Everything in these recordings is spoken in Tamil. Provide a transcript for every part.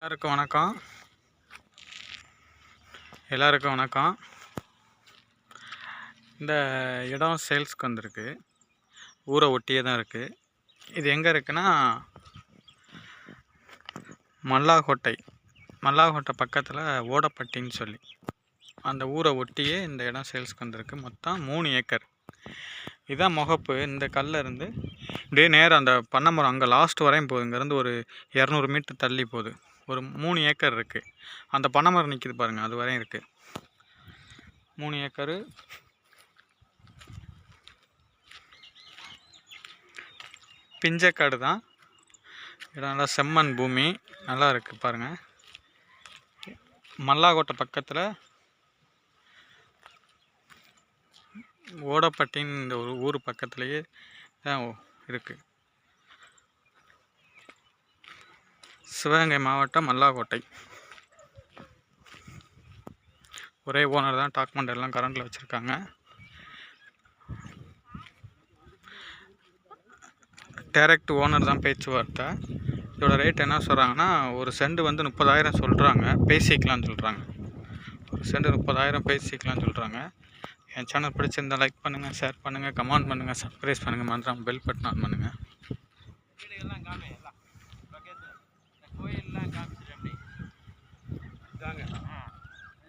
எல்லாருக்கும் வணக்கம். எல்லாருக்கும் வணக்கம். இந்த இடம் சேல்ஸ்க்கு வந்திருக்கு. ஊரை ஒட்டியே தான் இருக்குது இது எங்கே இருக்குன்னா மல்லாகோட்டை. மல்லாகோட்டை பக்கத்தில் ஓடப்பட்டின்னு சொல்லி. அந்த ஊரை ஒட்டியே இந்த இடம் சேல்ஸ்க்கு வந்திருக்கு. மொத்தம் மூணு ஏக்கர். இதான் முகப்பு. இந்த கல்லிருந்து இப்படியே நேரம் அந்த பண்ணை மரம் அங்கே லாஸ்ட் வரையும் போகுது. இங்கேருந்து ஒரு இரநூறு மீட்டர் தள்ளி போகுது. ஒரு மூணு ஏக்கர் இருக்குது அந்த பனை மரம் நிற்கிது பாருங்கள் அது வரையும் இருக்குது மூணு ஏக்கரு. பிஞ்சக்காடு தான். இடம் நல்லா செம்மண் பூமி நல்லா இருக்குது பாருங்கள் மல்லாக்கோட்டை பக்கத்தில் ஓடப்பட்டின்னு இந்த ஒரு ஊர் பக்கத்துலேயே தான் இருக்குது சிவகங்கை மாவட்டம் மல்லாக்கோட்டை. ஒரே ஓனர் தான் டாக்குமெண்ட் எல்லாம் கரண்டில் வச்சுருக்காங்க. டேரக்ட் ஓனர் தான் பேச்சுவார்த்தை. இதோட ரேட் என்ன சொல்கிறாங்கன்னா ஒரு செண்டு வந்து முப்பதாயிரம் சொல்கிறாங்க பேசிக்கலாம்னு சொல்கிறாங்க ஒரு செண்டு முப்பதாயிரம் பேசிக்கலாம்னு சொல்கிறாங்க என் சேனல் பிடிச்சிருந்தா லைக் பண்ணுங்கள் ஷேர் பண்ணுங்கள் கமெண்ட் பண்ணுங்கள் சப்ஸ்கிரைப் பண்ணுங்கள் மறந்துடாமல் பெல் பட்டன் ஆன் பண்ணுங்கள் வீடுகள்லாம் காமி எல்லாம் லொக்கேஷன் இந்த கோயிலெலாம்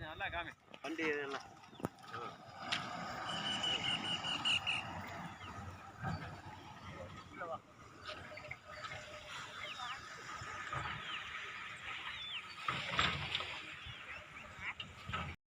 நல்லா காமி. வண்டி இதெல்லாம்.